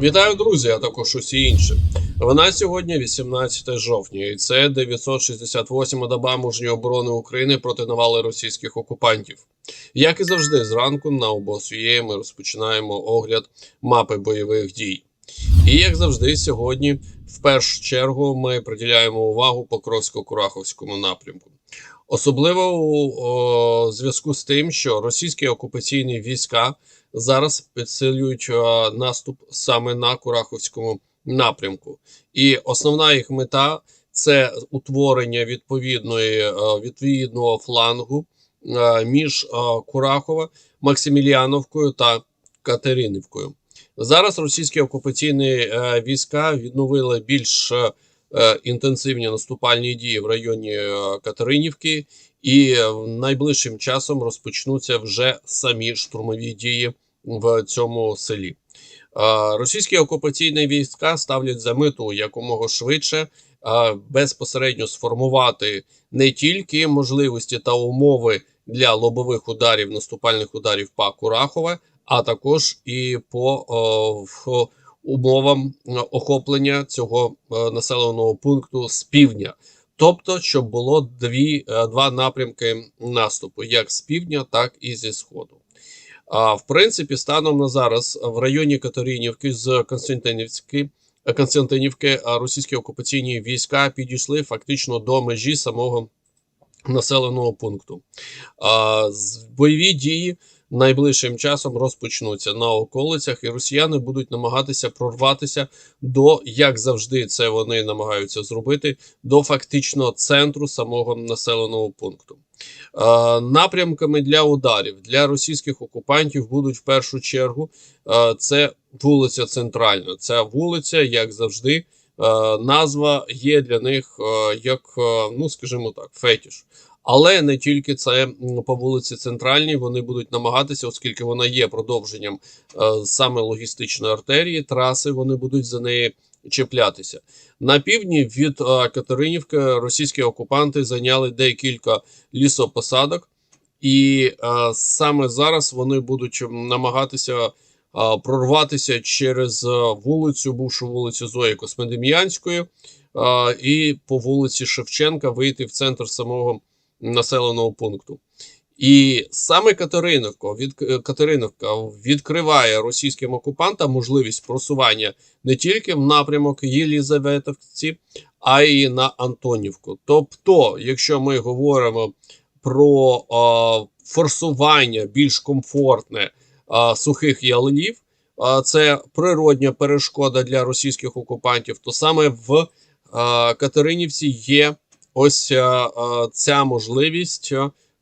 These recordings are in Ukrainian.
Вітаю, друзі, а також усі інші. Вона сьогодні 18 жовтня, і це 968 доба мужньої оборони України проти навали російських окупантів. Як і завжди, зранку на ОБОС.УЄ ми розпочинаємо огляд мапи бойових дій. І як завжди, сьогодні, в першу чергу, ми приділяємо увагу Покровсько-Кураховському напрямку. Особливо у зв'язку з тим, що російські окупаційні війська зараз підсилюють е, наступ саме на Кураховському напрямку. І основна їх мета це утворення відповідної е, відповідного флангу е, між Курахова, Максиміліановкою та Катеринівкою. Зараз російські окупаційні війська відновили більш інтенсивні наступальні дії в районі Катеринівки, і найближчим часом розпочнуться вже самі штурмові дії в цьому селі. Російські окупаційні війська ставлять за мету якомога швидше безпосередньо сформувати не тільки можливості та умови для лобових ударів, наступальних ударів по Курахове, а також і по умовам охоплення цього е, населеного пункту з півдня. Тобто, щоб було дві, е, два напрямки наступу, як з півдня, так і зі сходу. А в принципі, станом на зараз в районі Катеринівки з Константинівки, е, Константинівки російські окупаційні війська підійшли фактично до межі самого населеного пункту. Бойові дії найближчим часом розпочнуться на околицях, і росіяни будуть намагатися прорватися до, як завжди, це вони намагаються зробити, до фактично центру самого населеного пункту. Е, напрямками для ударів для російських окупантів будуть в першу чергу е, це вулиця Центральна. Ця вулиця, як завжди, е, назва є для них як, ну скажімо так, фетіш. Але не тільки це по вулиці Центральній вони будуть намагатися, оскільки вона є продовженням саме логістичної артерії, траси, вони будуть за неї чіплятися. На півдні від е, Катеринівки російські окупанти зайняли декілька лісопосадок, і е, саме зараз вони будуть намагатися е, прорватися через вулицю, бувшу вулицю Зої Космодем'янської, і по вулиці Шевченка вийти в центр самого населеного пункту. І саме Катериновка, від Катериновка відкриває російським окупантам можливість просування не тільки в напрямок Єлізаветовці, а й на Антонівку. Тобто, якщо ми говоримо про а, форсування більш комфортне а, сухих ялинів, а, це природня перешкода для російських окупантів, то саме в а, Катеринівці є ось а, ця можливість.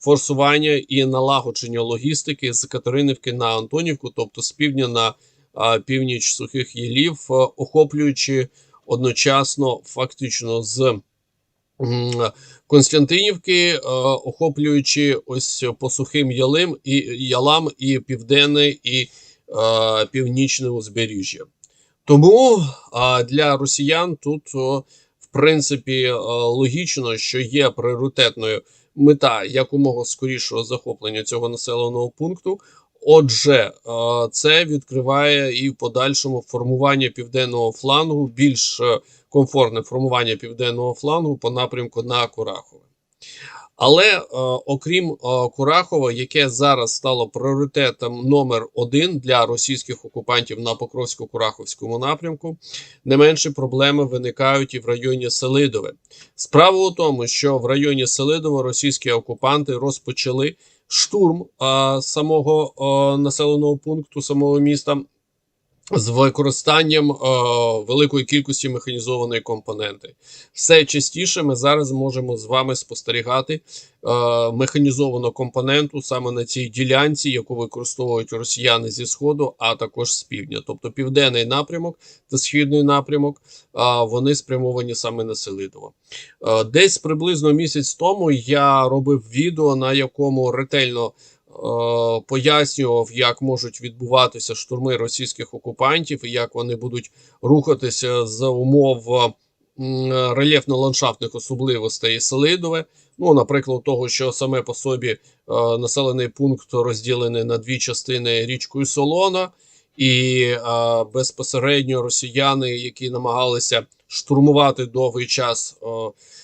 Форсування і налагодження логістики з Катеринівки на Антонівку, тобто з півдня на північ сухих ялів, а, охоплюючи одночасно фактично з Константинівки, а, охоплюючи ось по сухим ялим і ялам і південне і а, північне узбережжя. Тому для росіян тут, в принципі, логічно, що є пріоритетною мета якомога скорішого захоплення цього населеного пункту. Отже, е, це відкриває і в подальшому формування південного флангу, більш е, комфортне формування південного флангу по напрямку на Курахове. Але е, окрім е, Курахова, яке зараз стало пріоритетом номер один для російських окупантів на Покровсько-Кураховському напрямку, не менші проблеми виникають і в районі Селидове. Справа у тому, що в районі Селидова російські окупанти розпочали штурм а, самого населеного пункту, самого міста. З використанням е, великої кількості механізованої компоненти, все частіше ми зараз можемо з вами спостерігати е, механізовану компоненту саме на цій ділянці, яку використовують росіяни зі сходу, а також з півдня, тобто південний напрямок та східний напрямок, а вони спрямовані саме на Селидово. Е, Десь приблизно місяць тому я робив відео, на якому ретельно е, пояснював, як можуть відбуватися штурми російських окупантів і як вони будуть рухатися за умов е, рельєфно-ландшафтних особливостей Селидове. Ну, наприклад, того, що саме по собі е, населений пункт розділений на дві частини річкою Солона, і е, безпосередньо росіяни, які намагалися штурмувати довгий час е,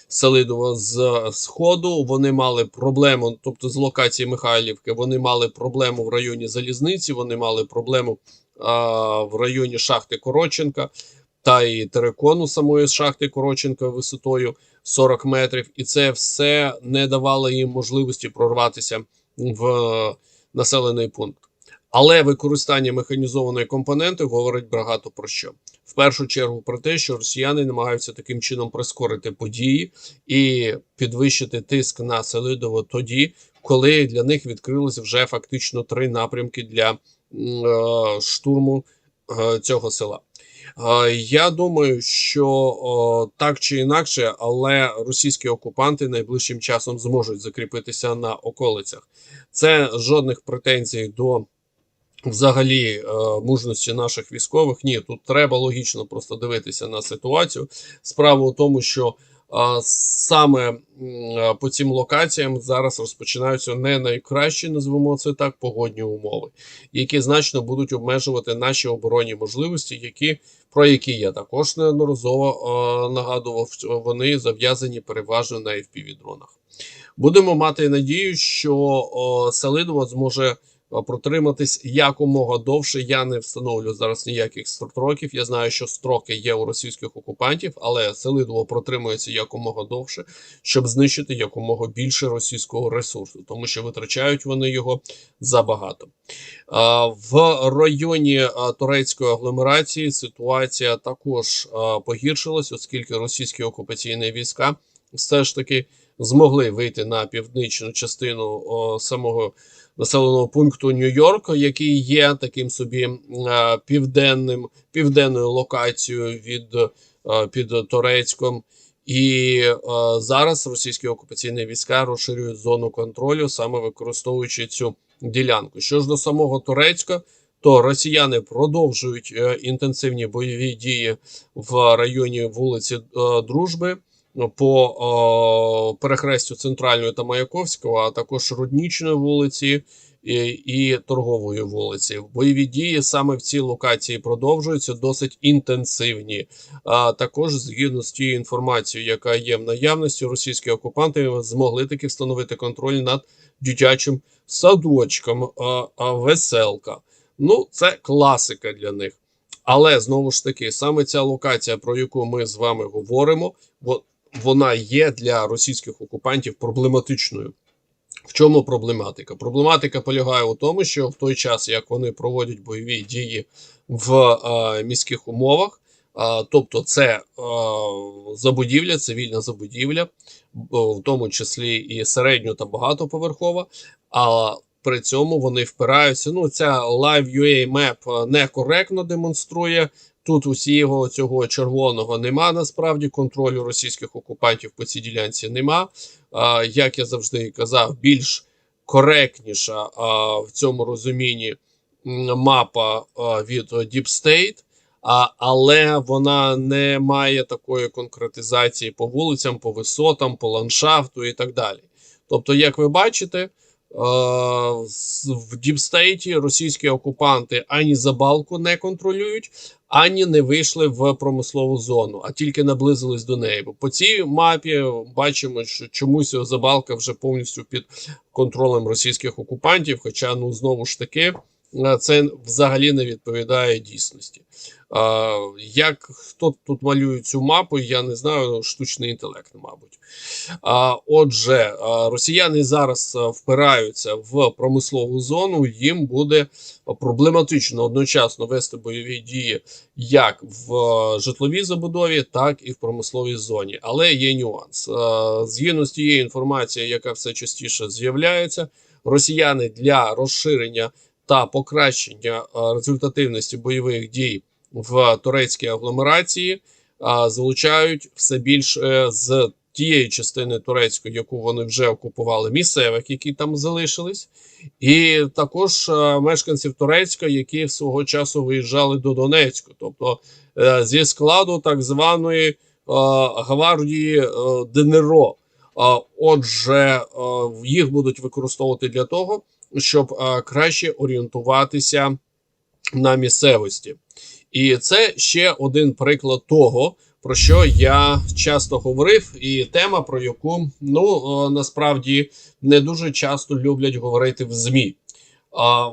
Селидово з сходу, вони мали проблему, тобто з локації Михайлівки, вони мали проблему в районі залізниці, вони мали проблему а, в районі шахти Короченка та і терикону самої шахти Короченка висотою 40 метрів, і це все не давало їм можливості прорватися в населений пункт. Але використання механізованої компоненти говорить багато про що. В першу чергу про те, що росіяни намагаються таким чином прискорити події і підвищити тиск на Селидово тоді, коли для них відкрилися вже фактично три напрямки для е, штурму е, цього села. Е, я думаю, що о, так чи інакше, але російські окупанти найближчим часом зможуть закріпитися на околицях. Це жодних претензій до взагалі е, мужності наших військових. Ні, тут треба логічно просто дивитися на ситуацію. Справа у тому, що е, саме е, по цим локаціям зараз розпочинаються не найкращі, назвемо це так, погодні умови, які значно будуть обмежувати наші оборонні можливості, які про які я також неодноразово нагадував, вони зав'язані переважно на fpv дронах. Будемо мати надію, що о, Селидово зможе протриматись якомога довше. Я не встановлю зараз ніяких строків. Я знаю, що строки є у російських окупантів, але Селидово протримується якомога довше, щоб знищити якомога більше російського ресурсу, тому що витрачають вони його забагато. В районі турецької агломерації ситуація також погіршилась, оскільки російські окупаційні війська все ж таки змогли вийти на північну частину о, самого населеного пункту Нью-Йорк, який є таким собі е, південним південною локацією від е, під Турецьком. І е, зараз російські окупаційні війська розширюють зону контролю, саме використовуючи цю ділянку. Що ж до самого Турецька, то росіяни продовжують е, інтенсивні бойові дії в районі вулиці е, Дружби по перехрестю центральної та Маяковського, а також Руднічної вулиці і, і торгової вулиці. Бойові дії саме в цій локації продовжуються досить інтенсивні. А також згідно з тією інформацією, яка є в наявності, російські окупанти змогли таки встановити контроль над дитячим садочком а, а, веселка. Ну, це класика для них. Але знову ж таки, саме ця локація, про яку ми з вами говоримо, вона є для російських окупантів проблематичною. В чому проблематика? Проблематика полягає у тому, що в той час, як вони проводять бойові дії в е, міських умовах, е, тобто це е, забудівля, цивільна забудівля, в тому числі і середньо та багатоповерхова, а при цьому вони впираються. Ну, ця Live.ua Map некоректно демонструє Тут усього цього червоного нема. Насправді контролю російських окупантів по цій ділянці нема. А, Як я завжди казав, більш коректніша а, в цьому розумінні мапа а, від Deep State, а, але вона не має такої конкретизації по вулицям, по висотам, по ландшафту і так далі. Тобто, як ви бачите. В Діпстейті російські окупанти ані забалку не контролюють, ані не вийшли в промислову зону, а тільки наблизились до неї. Бо по цій мапі бачимо, що чомусь забалка вже повністю під контролем російських окупантів. Хоча, ну знову ж таки, це взагалі не відповідає дійсності. Як хто тут малює цю мапу, я не знаю, штучний інтелект, мабуть. Отже, росіяни зараз впираються в промислову зону, їм буде проблематично одночасно вести бойові дії як в житловій забудові, так і в промисловій зоні. Але є нюанс. Згідно з тією інформацією, яка все частіше з'являється, росіяни для розширення та покращення результативності бойових дій в турецькій агломерації залучають все більше з тієї частини турецької, яку вони вже окупували, місцевих, які там залишились, і також мешканців Турецька, які свого часу виїжджали до Донецьку, тобто е, зі складу так званої гвардії е, ДНРО. Отже, їх будуть використовувати для того, щоб краще орієнтуватися на місцевості. І це ще один приклад того, про що я часто говорив, і тема, про яку ну е, насправді не дуже часто люблять говорити в ЗМІ.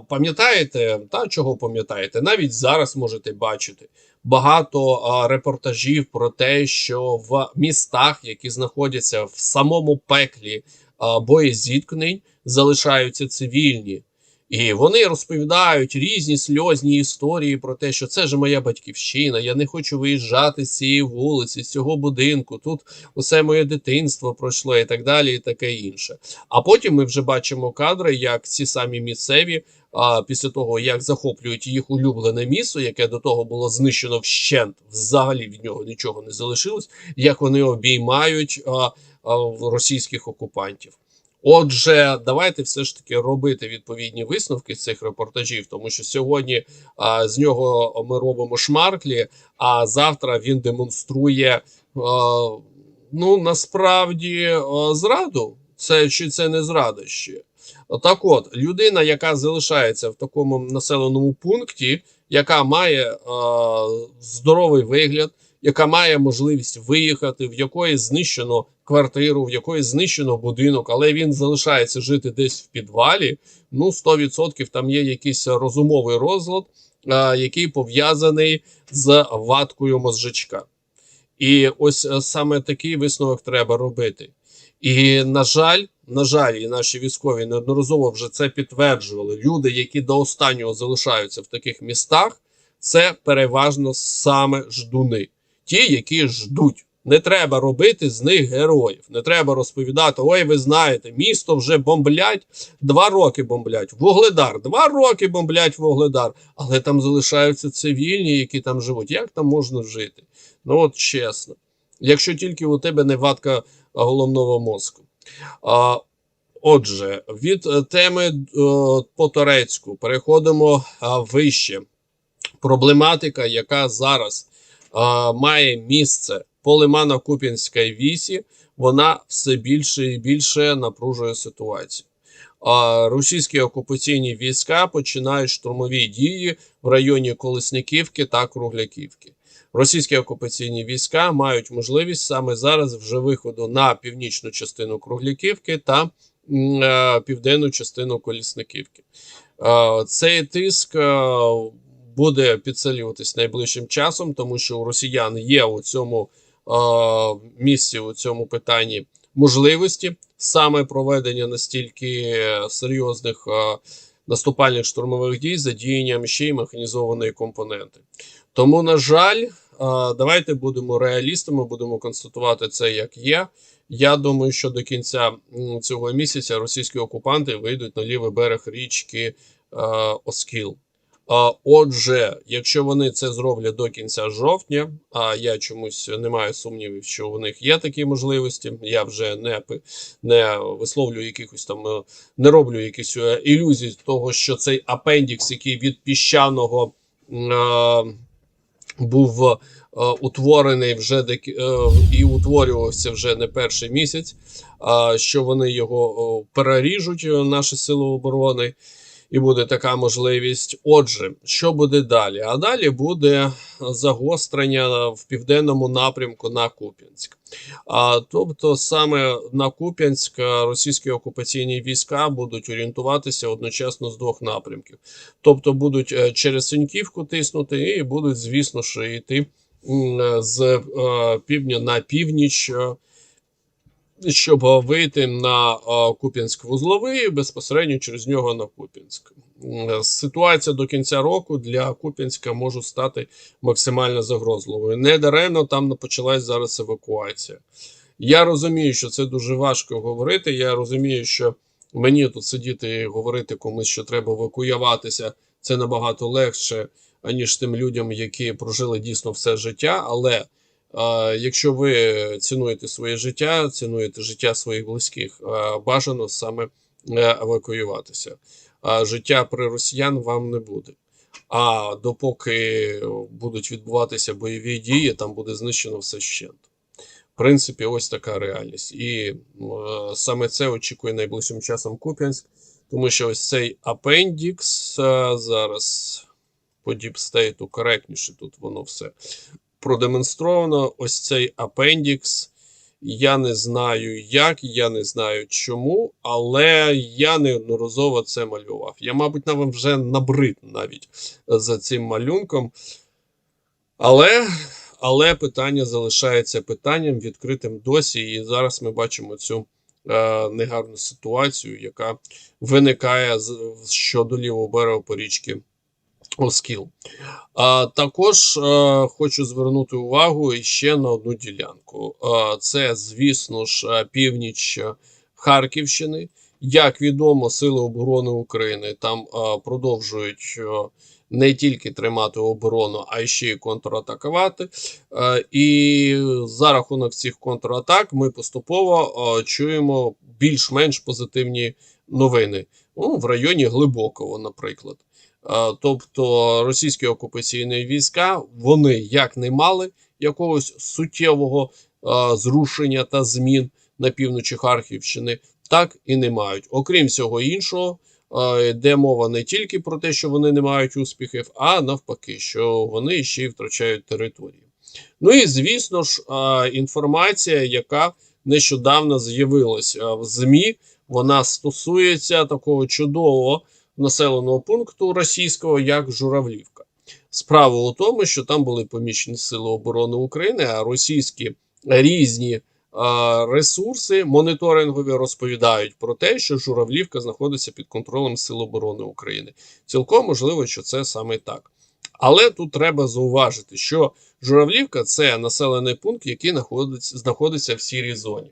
Пам'ятаєте, та чого пам'ятаєте? Навіть зараз можете бачити багато репортажів про те, що в містах, які знаходяться в самому пеклі боєзіткнень, залишаються цивільні. І вони розповідають різні сльозні історії про те, що це ж моя батьківщина, я не хочу виїжджати з цієї вулиці, з цього будинку. Тут усе моє дитинство пройшло і так далі, і таке інше. А потім ми вже бачимо кадри, як ці самі місцеві, а, після того як захоплюють їх улюблене місто, яке до того було знищено вщент, взагалі від нього нічого не залишилось, як вони обіймають а, а, російських окупантів. Отже, давайте все ж таки робити відповідні висновки з цих репортажів, тому що сьогодні а, з нього ми робимо шмарклі, а завтра він демонструє а, ну насправді а, зраду. Це чи це не зрада ще? Так от, людина, яка залишається в такому населеному пункті, яка має а, здоровий вигляд, яка має можливість виїхати, в якої знищено квартиру, в якої знищено будинок, але він залишається жити десь в підвалі. Ну 100% там є якийсь розумовий розлад, який пов'язаний з ваткою мозжечка. І ось е, саме такий висновок треба робити. І на жаль, на жаль, і наші військові неодноразово вже це підтверджували. Люди, які до останнього залишаються в таких містах, це переважно саме ждуни, ті, які ждуть. Не треба робити з них героїв. Не треба розповідати: ой, ви знаєте, місто вже бомблять, два роки бомблять. Вугледар, два роки бомблять Вугледар, але там залишаються цивільні, які там живуть. Як там можна жити? Ну от чесно, якщо тільки у тебе не вадка головного мозку. А, Отже, від е, теми е, по Турецьку переходимо вище. Проблематика, яка зараз а, має місце по Лимано-Куп'янській вісі, вона все більше і більше напружує ситуацію. А російські окупаційні війська починають штурмові дії в районі Колесниківки та Кругляківки. Російські окупаційні війська мають можливість саме зараз вже виходу на північну частину Кругляківки та е, південну частину Колісниківки. Е, цей тиск е, буде підсилюватись найближчим часом, тому що у росіян є у цьому е, місці, у цьому питанні можливості саме проведення настільки серйозних е, наступальних штурмових дій з задіянням ще й механізованої компоненти. Тому, на жаль, давайте будемо реалістами, будемо констатувати це як є. Я думаю, що до кінця цього місяця російські окупанти вийдуть на лівий берег річки Оскіл. Отже, якщо вони це зроблять до кінця жовтня, а я чомусь не маю сумнівів, що у них є такі можливості. Я вже не не висловлюю якихось там, е, не роблю якісь е, ілюзій того, що цей апендікс, який від піщаного був е, утворений вже е, і утворювався вже не перший місяць, а що вони його переріжуть, е, наші сили оборони. І буде така можливість. Отже, що буде далі? А далі буде загострення в південному напрямку на Куп'янськ. А тобто, саме на Куп'янськ російські окупаційні війська будуть орієнтуватися одночасно з двох напрямків. Тобто будуть е, через Синьківку тиснути, і будуть, звісно ж, йти з е, півдня на північ. Щоб вийти на Куп'янськ вузловий безпосередньо через нього на Куп'янськ. Ситуація до кінця року для Куп'янська може стати максимально загрозливою. Недаремно там почалась зараз евакуація. Я розумію, що це дуже важко говорити. Я розумію, що мені тут сидіти і говорити комусь, що треба евакуюватися, це набагато легше, аніж тим людям, які прожили дійсно все життя. Але Якщо ви цінуєте своє життя, цінуєте життя своїх близьких, бажано саме е, евакуюватися. Життя при росіян вам не буде. А допоки будуть відбуватися бойові дії, там буде знищено все щент. В принципі, ось така реальність. І е, саме це очікує найближчим часом Куп'янськ, тому що ось цей апендікс зараз по діпстейту, коректніше тут воно все продемонстровано. Ось цей апендікс. Я не знаю як, я не знаю чому, але я неодноразово це малював. Я, мабуть, на вам вже набрид навіть за цим малюнком. Але, але питання залишається питанням відкритим досі. І зараз ми бачимо цю е, негарну ситуацію, яка виникає з, щодо по річки Оскіл. А, також е, хочу звернути увагу ще на одну ділянку. Е, це, звісно ж, е, північ Харківщини. Як відомо, Сили оборони України там е, продовжують е, не тільки тримати оборону, а ще й контратакувати. Е, і за рахунок цих контратак ми поступово е, чуємо більш-менш позитивні новини. Ну, в районі Глибокого, наприклад. Е, Тобто російські окупаційні війська вони як не мали якогось суттєвого е, зрушення та змін на півночі Харківщини, так і не мають. Окрім всього іншого, е, йде мова не тільки про те, що вони не мають успіхів, а навпаки, що вони ще й втрачають території. Ну і звісно ж, інформація, яка нещодавно з'явилася в ЗМІ, вона стосується такого чудового населеного пункту російського, як Журавлівка. Справа у тому, що там були помічені Сили оборони України, а російські різні е, ресурси моніторингові розповідають про те, що Журавлівка знаходиться під контролем Сил оборони України. Цілком можливо, що це саме так. Але тут треба зауважити, що Журавлівка це населений пункт, який знаходиться, знаходиться в сірій зоні.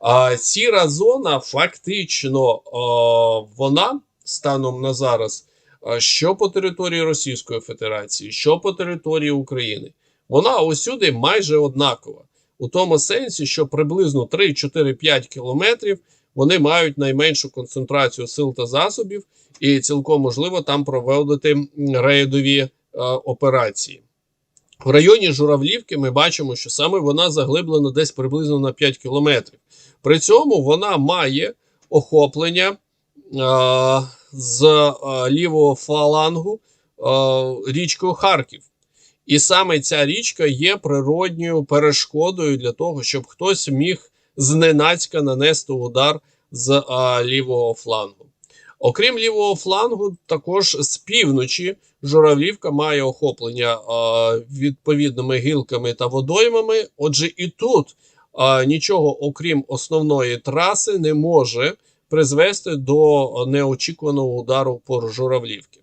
А сіра зона фактично е, вона станом на зараз, що по території Російської Федерації, що по території України, вона усюди майже однакова. У тому сенсі, що приблизно 3-4-5 кілометрів вони мають найменшу концентрацію сил та засобів, і цілком можливо там проводити рейдові е, операції. В районі Журавлівки ми бачимо, що саме вона заглиблена десь приблизно на 5 кілометрів. При цьому вона має охоплення з лівого фалангу річкою Харків. І саме ця річка є природньою перешкодою для того, щоб хтось міг зненацька нанести удар з лівого флангу. Окрім лівого флангу, також з півночі Журавлівка має охоплення відповідними гілками та водоймами. Отже, і тут нічого, окрім основної траси, не може призвести до неочікуваного удару по Журавлівці.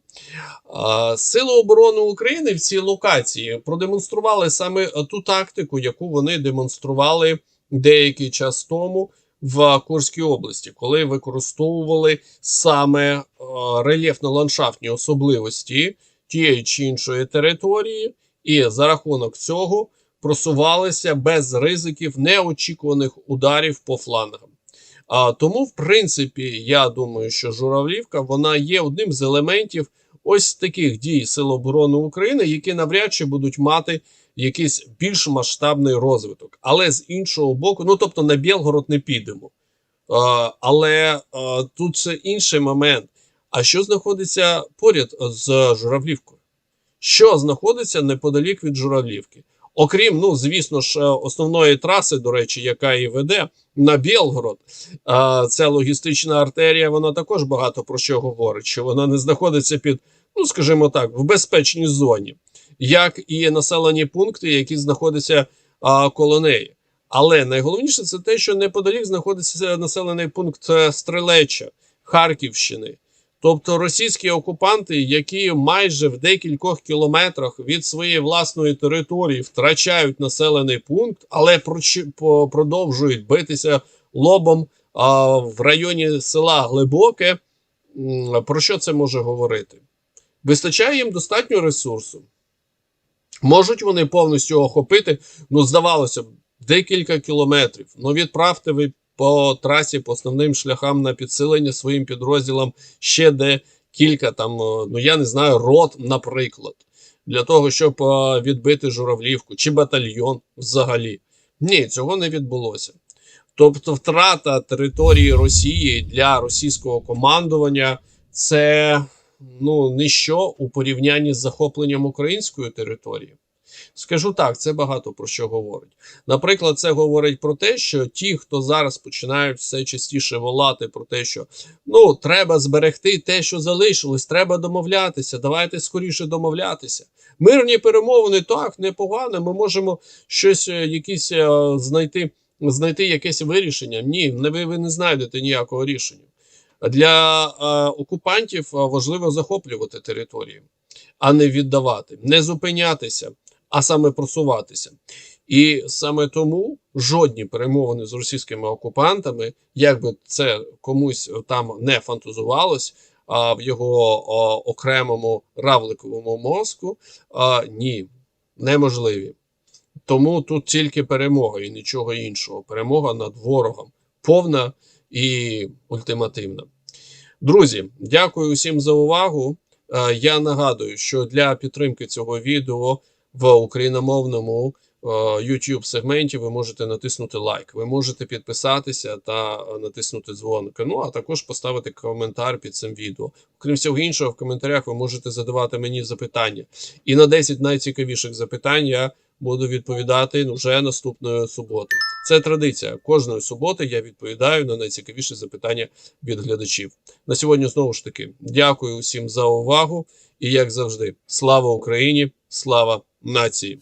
А, Сили оборони України в цій локації продемонстрували саме ту тактику, яку вони демонстрували деякий час тому в Курській області, коли використовували саме рельєфно-ландшафтні особливості тієї чи іншої території, і за рахунок цього просувалися без ризиків неочікуваних ударів по флангам. А, тому, в принципі, я думаю, що Журавлівка вона є одним з елементів ось таких дій Сил оборони України, які навряд чи будуть мати якийсь більш масштабний розвиток. Але з іншого боку, ну тобто на Білгород не підемо. А, але а, тут це інший момент. А що знаходиться поряд з Журавлівкою? Що знаходиться неподалік від Журавлівки? Окрім, ну звісно ж, е, основної траси, до речі, яка і веде на Білгород, ця логістична артерія, вона також багато про що говорить, що вона не знаходиться під, ну скажімо так, в безпечній зоні, як і населені пункти, які знаходяться а, коло неї. Але найголовніше це те, що неподалік знаходиться населений пункт е, Стрелеча Харківщини. Тобто російські окупанти, які майже в декількох кілометрах від своєї власної території втрачають населений пункт, але продовжують битися лобом а, в районі села Глибоке. Про що це може говорити? Вистачає їм достатньо ресурсу. Можуть вони повністю охопити, ну, здавалося б, декілька кілометрів. Ну, відправте ви по трасі, по основним шляхам на підсилення своїм підрозділам ще де кілька там, е, ну я не знаю, рот, наприклад, для того, щоб е, відбити журавлівку чи батальйон взагалі. Ні, цього не відбулося. Тобто, втрата території Росії для російського командування це ну ніщо у порівнянні з захопленням української території. Скажу так, це багато про що говорить. Наприклад, це говорить про те, що ті, хто зараз починають все частіше волати про те, що ну треба зберегти те, що залишилось, треба домовлятися. Давайте скоріше домовлятися. Мирні перемовини так непогано. Ми можемо щось, е, якісь е, знайти, знайти якесь вирішення. Ні, ви, ви не знайдете ніякого рішення. Для е, окупантів е, важливо захоплювати території, а не віддавати, не зупинятися, а саме просуватися. І саме тому жодні перемовини з російськими окупантами, як би це комусь там не фантазувалось, а в його а, окремому равликовому мозку, а, ні, неможливі. Тому тут тільки перемога і нічого іншого. Перемога над ворогом повна і ультимативна. Друзі, дякую усім за увагу. Е, Я нагадую, що для підтримки цього відео в україномовному е, YouTube сегменті ви можете натиснути лайк, ви можете підписатися та натиснути дзвоник. Ну а також поставити коментар під цим відео. Крім всього іншого, в коментарях ви можете задавати мені запитання. І на 10 найцікавіших запитань я буду відповідати вже наступної суботи. Це традиція. Кожної суботи я відповідаю на найцікавіші запитання від глядачів. На сьогодні знову ж таки дякую усім за увагу. І як завжди, слава Україні, слава нації!